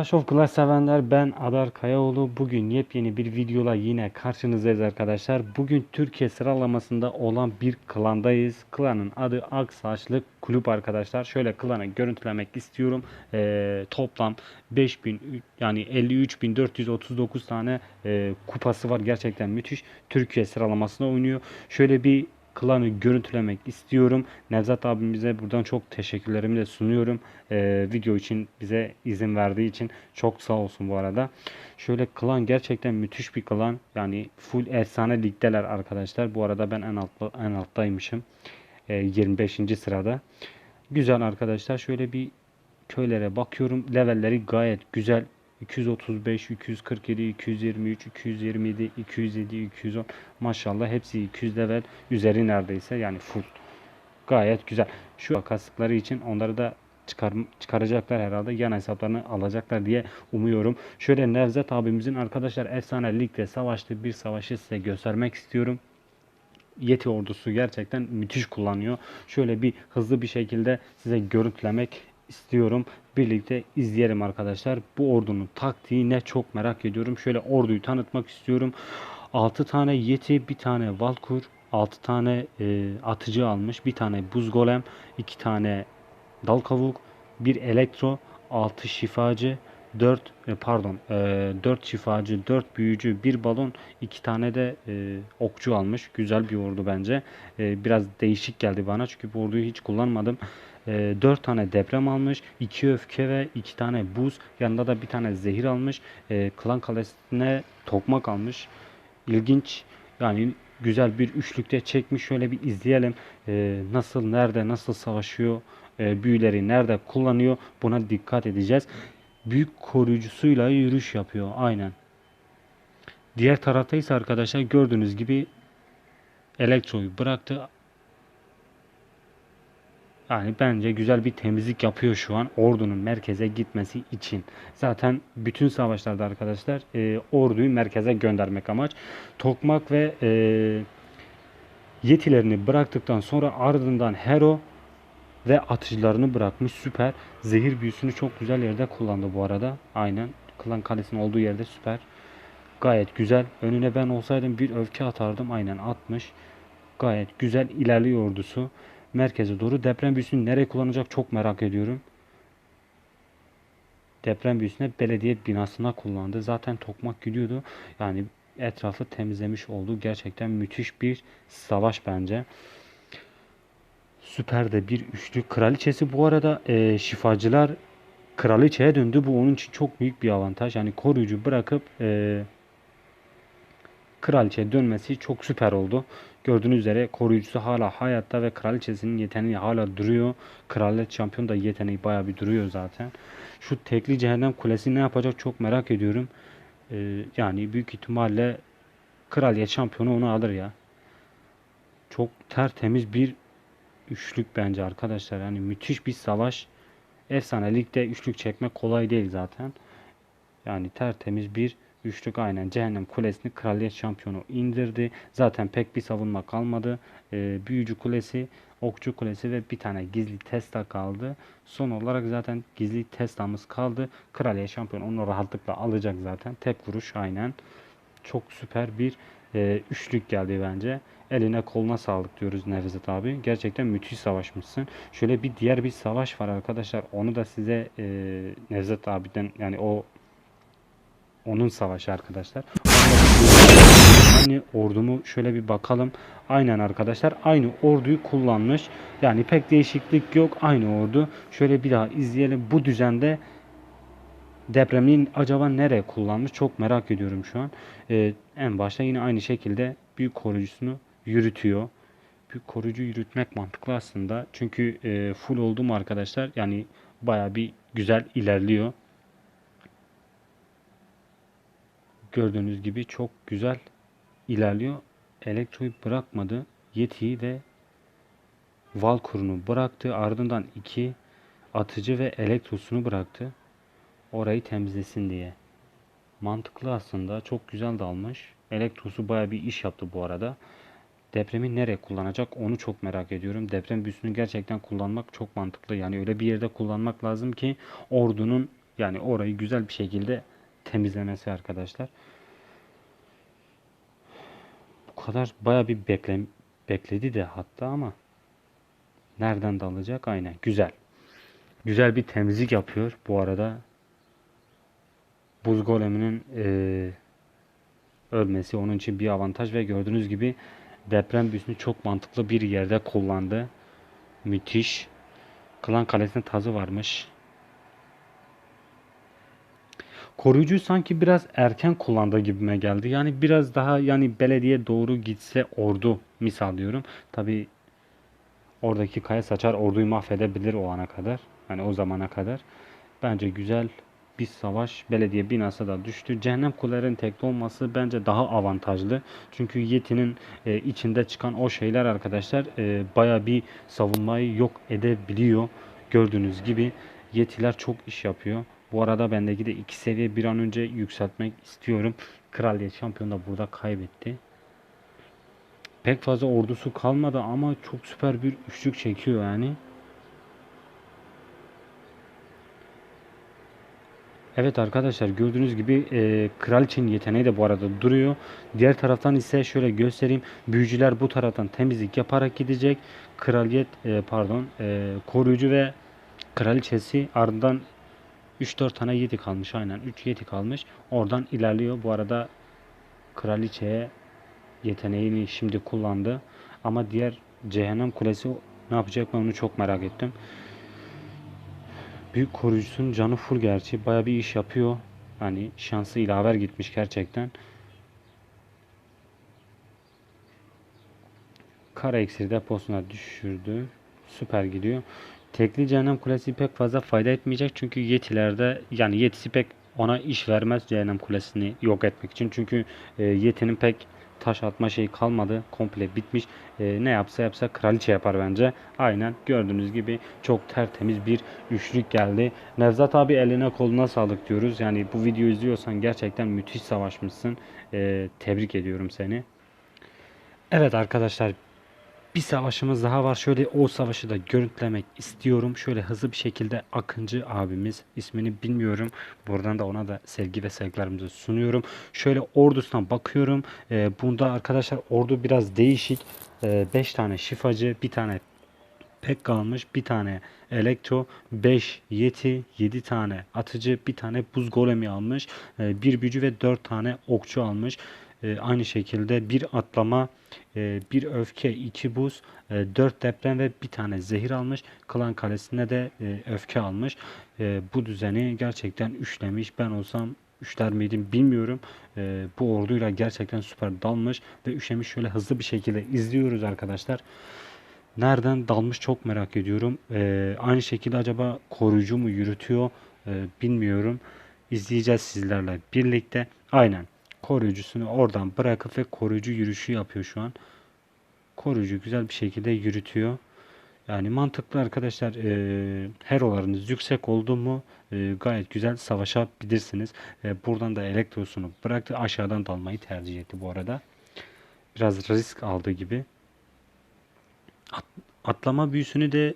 Clash of Clans sevenler ben Adar Kayaoğlu. Bugün yepyeni bir videola yine karşınızdayız arkadaşlar. Bugün Türkiye sıralamasında olan bir klandayız. Klanın adı Aksaçlı Kulüp arkadaşlar. Şöyle klanı görüntülemek istiyorum. Ee, toplam 5000 yani 53.439 tane e, kupası var. Gerçekten müthiş. Türkiye sıralamasında oynuyor. Şöyle bir klanı görüntülemek istiyorum. Nevzat abimize buradan çok teşekkürlerimi de sunuyorum. Ee, video için bize izin verdiği için çok sağ olsun bu arada. Şöyle klan gerçekten müthiş bir klan. Yani full efsane ligdeler arkadaşlar. Bu arada ben en altta, en alttaymışım. Ee, 25. sırada. Güzel arkadaşlar. Şöyle bir köylere bakıyorum. Levelleri gayet güzel. 235, 247, 223, 227, 207, 210 maşallah hepsi 200 level üzeri neredeyse yani full. Gayet güzel. Şu kasıkları için onları da çıkar, çıkaracaklar herhalde. Yan hesaplarını alacaklar diye umuyorum. Şöyle Nevzat abimizin arkadaşlar efsane ligde savaştığı bir savaşı size göstermek istiyorum. Yeti ordusu gerçekten müthiş kullanıyor. Şöyle bir hızlı bir şekilde size görüntülemek istiyorum. Birlikte izleyelim arkadaşlar. Bu ordunun taktiği ne çok merak ediyorum. Şöyle orduyu tanıtmak istiyorum. 6 tane Yeti, bir tane Valkur, 6 tane e, atıcı almış, bir tane buz golem, 2 tane dal kavuk, bir elektro, 6 şifacı, 4 e, pardon e, 4 şifacı, 4 büyücü, bir balon, 2 tane de e, okçu almış. Güzel bir ordu bence. E, biraz değişik geldi bana çünkü bu orduyu hiç kullanmadım. E, 4 tane deprem almış, 2 öfke ve 2 tane buz. Yanında da bir tane zehir almış. E, klan kalesine tokmak almış. İlginç. Yani güzel bir üçlükte çekmiş. Şöyle bir izleyelim. E, nasıl, nerede, nasıl savaşıyor, e, büyüleri nerede kullanıyor buna dikkat edeceğiz. Büyük koruyucusuyla yürüyüş yapıyor. Aynen. Diğer tarafta ise arkadaşlar gördüğünüz gibi Elektro'yu bıraktı. Yani bence güzel bir temizlik yapıyor şu an ordunun merkeze gitmesi için. Zaten bütün savaşlarda arkadaşlar e, orduyu merkeze göndermek amaç. Tokmak ve e, yetilerini bıraktıktan sonra ardından Hero ve atıcılarını bırakmış. Süper. Zehir büyüsünü çok güzel yerde kullandı bu arada. Aynen. Klan kalesinin olduğu yerde süper. Gayet güzel. Önüne ben olsaydım bir öfke atardım. Aynen atmış. Gayet güzel ilerliyor ordusu. Merkeze doğru. Deprem büyüsünü nereye kullanacak çok merak ediyorum. Deprem büyüsüne belediye binasına kullandı. Zaten tokmak gidiyordu. Yani etrafı temizlemiş oldu. Gerçekten müthiş bir savaş bence. Süper de bir üçlü. Kraliçesi bu arada e, şifacılar kraliçeye döndü. Bu onun için çok büyük bir avantaj. Yani koruyucu bırakıp e, kraliçeye dönmesi çok süper oldu. Gördüğünüz üzere koruyucusu hala hayatta ve kraliçesinin yeteneği hala duruyor. Kraliyet şampiyon da yeteneği baya bir duruyor zaten. Şu tekli cehennem kulesi ne yapacak çok merak ediyorum. E, yani büyük ihtimalle kraliyet şampiyonu onu alır ya. Çok tertemiz bir üçlük bence arkadaşlar. Yani müthiş bir savaş. Efsane ligde üçlük çekmek kolay değil zaten. Yani tertemiz bir üçlük aynen. Cehennem Kulesi'ni kraliyet şampiyonu indirdi. Zaten pek bir savunma kalmadı. Ee, büyücü kulesi, okçu kulesi ve bir tane gizli testa kaldı. Son olarak zaten gizli testamız kaldı. Kraliyet şampiyonu onu rahatlıkla alacak zaten. Tek vuruş aynen. Çok süper bir e, üçlük geldi bence. Eline koluna sağlık diyoruz Nevzat abi. Gerçekten müthiş savaşmışsın. Şöyle bir diğer bir savaş var arkadaşlar. Onu da size e, Nevzat abiden yani o onun savaşı arkadaşlar. Hani ordumu şöyle bir bakalım. Aynen arkadaşlar aynı orduyu kullanmış. Yani pek değişiklik yok. Aynı ordu. Şöyle bir daha izleyelim. Bu düzende depremin acaba nereye kullanmış çok merak ediyorum şu an. Ee, en başta yine aynı şekilde büyük koruyucusunu yürütüyor. Büyük koruyucu yürütmek mantıklı aslında. Çünkü e, full oldu mu arkadaşlar yani baya bir güzel ilerliyor. Gördüğünüz gibi çok güzel ilerliyor. Elektroyu bırakmadı. Yeti'yi ve Valkur'unu bıraktı. Ardından iki atıcı ve elektrosunu bıraktı. Orayı temizlesin diye. Mantıklı aslında. Çok güzel dalmış. Elektrosu baya bir iş yaptı bu arada. Depremi nereye kullanacak onu çok merak ediyorum. Deprem büyüsünü gerçekten kullanmak çok mantıklı. Yani öyle bir yerde kullanmak lazım ki ordunun Yani orayı güzel bir şekilde temizlemesi arkadaşlar. Bu kadar baya bir bekle, bekledi de hatta ama nereden dalacak? Aynen güzel. Güzel bir temizlik yapıyor bu arada. Buz goleminin eee ölmesi onun için bir avantaj ve gördüğünüz gibi deprem büyüsünü çok mantıklı bir yerde kullandı. Müthiş. Klan kalesinde tazı varmış. Koruyucu sanki biraz erken kullandığı gibime geldi. Yani biraz daha yani belediye doğru gitse ordu misal diyorum. Tabi oradaki kaya saçar orduyu mahvedebilir o ana kadar. Hani o zamana kadar. Bence güzel bir savaş. Belediye binası da düştü. Cehennem kulelerin tekli olması bence daha avantajlı. Çünkü Yeti'nin e, içinde çıkan o şeyler arkadaşlar e, baya bir savunmayı yok edebiliyor. Gördüğünüz gibi Yetiler çok iş yapıyor. Bu arada bendeki de iki seviye bir an önce yükseltmek istiyorum. Kraliyet şampiyonu da burada kaybetti. Pek fazla ordusu kalmadı ama çok süper bir üçlük çekiyor yani. Evet arkadaşlar gördüğünüz gibi e, kraliçenin yeteneği de bu arada duruyor. Diğer taraftan ise şöyle göstereyim. Büyücüler bu taraftan temizlik yaparak gidecek. Kraliyet e, pardon e, koruyucu ve kraliçesi ardından 3-4 tane yeti kalmış aynen 3 yeti kalmış. Oradan ilerliyor. Bu arada kraliçeye yeteneğini şimdi kullandı. Ama diğer cehennem kulesi ne yapacak ben onu çok merak ettim. Büyük koruyucusunun canı full gerçi. Baya bir iş yapıyor. Hani şansı ilaver gitmiş gerçekten. Kara iksiri deposuna düşürdü. Süper gidiyor. Tekli cehennem kulesi pek fazla fayda etmeyecek. Çünkü yetilerde yani yetisi pek ona iş vermez cehennem kulesini yok etmek için. Çünkü e, yetinin pek taş atma şeyi kalmadı. Komple bitmiş. E, ne yapsa yapsa kraliçe yapar bence. Aynen gördüğünüz gibi çok tertemiz bir üçlük geldi. Nevzat abi eline koluna sağlık diyoruz. Yani bu videoyu izliyorsan gerçekten müthiş savaşmışsın. E, tebrik ediyorum seni. Evet arkadaşlar bir savaşımız daha var. Şöyle o savaşı da görüntülemek istiyorum. Şöyle hızlı bir şekilde Akıncı abimiz ismini bilmiyorum. Buradan da ona da sevgi ve saygılarımızı sunuyorum. Şöyle ordusuna bakıyorum. Ee, bunda arkadaşlar ordu biraz değişik. 5 ee, tane şifacı, bir tane pek kalmış, bir tane elektro, 5 yeti, 7 tane atıcı, bir tane buz golemi almış, ee, bir bücü ve 4 tane okçu almış. E, aynı şekilde bir atlama, e, bir öfke, iki buz, e, dört deprem ve bir tane zehir almış. Klan Kalesi'ne de e, öfke almış. E, bu düzeni gerçekten üçlemiş. Ben olsam üçler miydim bilmiyorum. E, bu orduyla gerçekten süper dalmış ve üşemiş şöyle hızlı bir şekilde izliyoruz arkadaşlar. Nereden dalmış çok merak ediyorum. E, aynı şekilde acaba koruyucu mu yürütüyor e, bilmiyorum. İzleyeceğiz sizlerle birlikte. Aynen koruyucusunu oradan bırakıp ve koruyucu yürüyüşü yapıyor şu an. Koruyucu güzel bir şekilde yürütüyor. Yani mantıklı arkadaşlar e, herolarınız yüksek oldu mu e, gayet güzel savaşabilirsiniz. E, buradan da elektrosunu bıraktı. Aşağıdan dalmayı tercih etti bu arada. Biraz risk aldı gibi. At, atlama büyüsünü de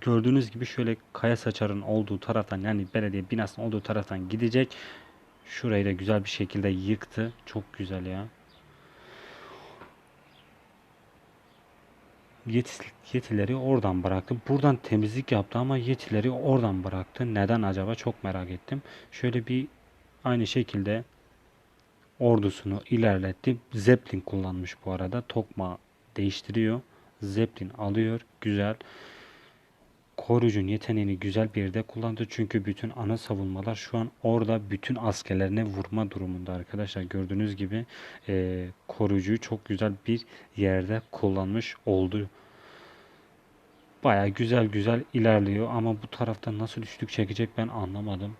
gördüğünüz gibi şöyle kaya saçarın olduğu taraftan yani belediye binasının olduğu taraftan gidecek. Şurayı da güzel bir şekilde yıktı. Çok güzel ya. Yet, yetileri oradan bıraktı. Buradan temizlik yaptı ama yetileri oradan bıraktı. Neden acaba çok merak ettim. Şöyle bir aynı şekilde ordusunu ilerletti. Zeppelin kullanmış bu arada. Tokma değiştiriyor. Zeppelin alıyor. Güzel koruyucun yeteneğini güzel bir yerde kullandı. Çünkü bütün ana savunmalar şu an orada bütün askerlerine vurma durumunda arkadaşlar. Gördüğünüz gibi e, koruyucuyu çok güzel bir yerde kullanmış oldu. Baya güzel güzel ilerliyor ama bu tarafta nasıl üçlük çekecek ben anlamadım.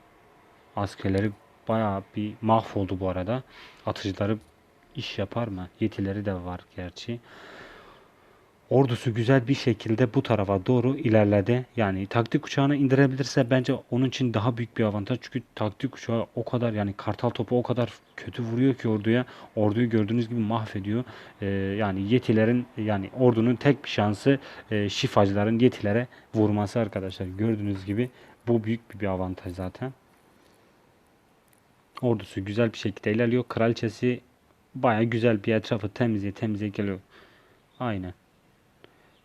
Askerleri baya bir mahvoldu bu arada. Atıcıları iş yapar mı? Yetileri de var gerçi ordusu güzel bir şekilde bu tarafa doğru ilerledi. Yani taktik uçağını indirebilirse bence onun için daha büyük bir avantaj. Çünkü taktik uçağı o kadar yani kartal topu o kadar kötü vuruyor ki orduya. Orduyu gördüğünüz gibi mahvediyor. Ee, yani yetilerin yani ordunun tek bir şansı e, şifacıların yetilere vurması arkadaşlar. Gördüğünüz gibi bu büyük bir avantaj zaten. Ordusu güzel bir şekilde ilerliyor. Kraliçesi baya güzel bir etrafı temizliğe temizliğe geliyor. Aynen.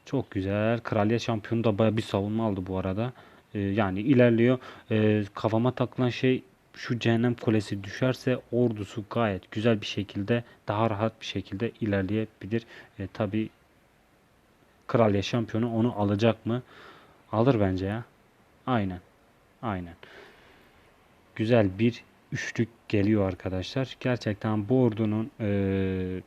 Çok güzel. Kraliyet şampiyonu da baya bir savunma aldı bu arada. Ee, yani ilerliyor. Ee, kafama takılan şey şu cehennem kulesi düşerse ordusu gayet güzel bir şekilde daha rahat bir şekilde ilerleyebilir. Ee, Tabi kraliyet şampiyonu onu alacak mı? Alır bence ya. Aynen. Aynen. Güzel bir üçlük geliyor arkadaşlar. Gerçekten bu ordunun eee,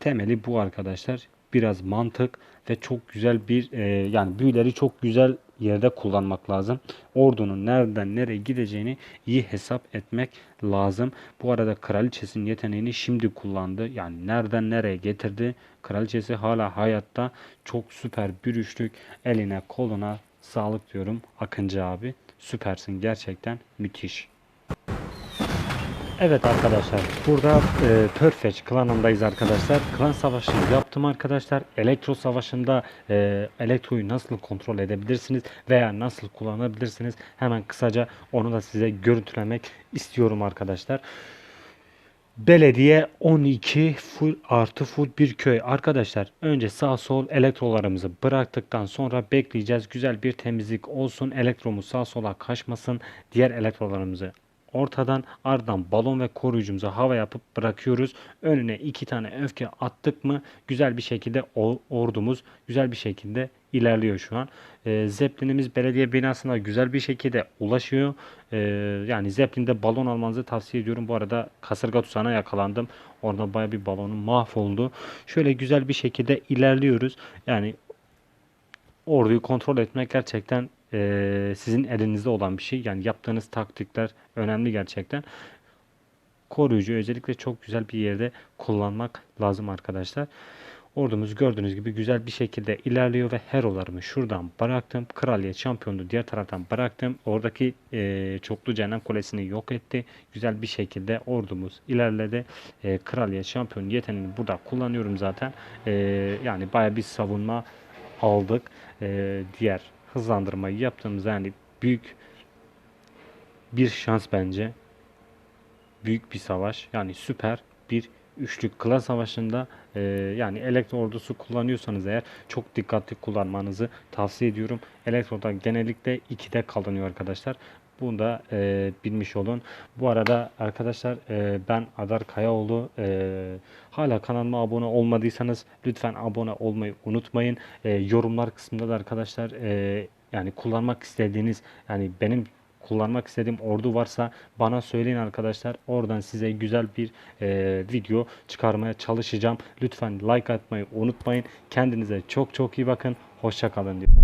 temeli bu arkadaşlar. Biraz mantık ve çok güzel bir eee, yani büyüleri çok güzel yerde kullanmak lazım. Ordunun nereden nereye gideceğini iyi hesap etmek lazım. Bu arada kraliçesinin yeteneğini şimdi kullandı. Yani nereden nereye getirdi. Kraliçesi hala hayatta. Çok süper bir. Eline koluna sağlık diyorum Akıncı abi. Süpersin gerçekten müthiş. Evet arkadaşlar burada e, Perfect klanındayız arkadaşlar. Klan savaşı yaptım arkadaşlar. Elektro savaşında e, elektroyu nasıl kontrol edebilirsiniz veya nasıl kullanabilirsiniz hemen kısaca onu da size görüntülemek istiyorum arkadaşlar. Belediye 12 full artı full bir köy. Arkadaşlar önce sağ sol elektrolarımızı bıraktıktan sonra bekleyeceğiz. Güzel bir temizlik olsun. Elektromuz sağ sola kaçmasın. Diğer elektrolarımızı ortadan ardından balon ve koruyucumuzu hava yapıp bırakıyoruz. Önüne iki tane öfke attık mı güzel bir şekilde ordumuz güzel bir şekilde ilerliyor şu an. Ee, Zeppelin'imiz belediye binasına güzel bir şekilde ulaşıyor. Ee, yani Zeppelin'de balon almanızı tavsiye ediyorum. Bu arada kasırga tuzağına yakalandım. Orada baya bir balonum mahvoldu. Şöyle güzel bir şekilde ilerliyoruz. Yani orduyu kontrol etmek gerçekten eee, sizin elinizde olan bir şey. Yani yaptığınız taktikler önemli gerçekten. Koruyucu özellikle çok güzel bir yerde kullanmak lazım arkadaşlar. Ordumuz gördüğünüz gibi güzel bir şekilde ilerliyor ve herolarımı şuradan bıraktım. Kraliyet şampiyonu diğer taraftan bıraktım. Oradaki eee, çoklu cehennem kulesini yok etti. Güzel bir şekilde ordumuz ilerledi. Eee, Kraliyet şampiyonu yeteneğini burada kullanıyorum zaten. Eee, yani baya bir savunma aldık. Eee, diğer hızlandırmayı yaptığımız yani büyük bir şans bence. Büyük bir savaş. Yani süper bir üçlük klan savaşında e, yani elektro ordusu kullanıyorsanız eğer çok dikkatli kullanmanızı tavsiye ediyorum. Elektroda genellikle 2'de kalınıyor arkadaşlar. Bunu da e, bilmiş olun. Bu arada arkadaşlar e, ben Adar Kayaoğlu. E, hala kanalıma abone olmadıysanız lütfen abone olmayı unutmayın. E, yorumlar kısmında da arkadaşlar e, yani kullanmak istediğiniz yani benim kullanmak istediğim ordu varsa bana söyleyin arkadaşlar. Oradan size güzel bir e, video çıkarmaya çalışacağım. Lütfen like atmayı unutmayın. Kendinize çok çok iyi bakın. Hoşça kalın diyorum.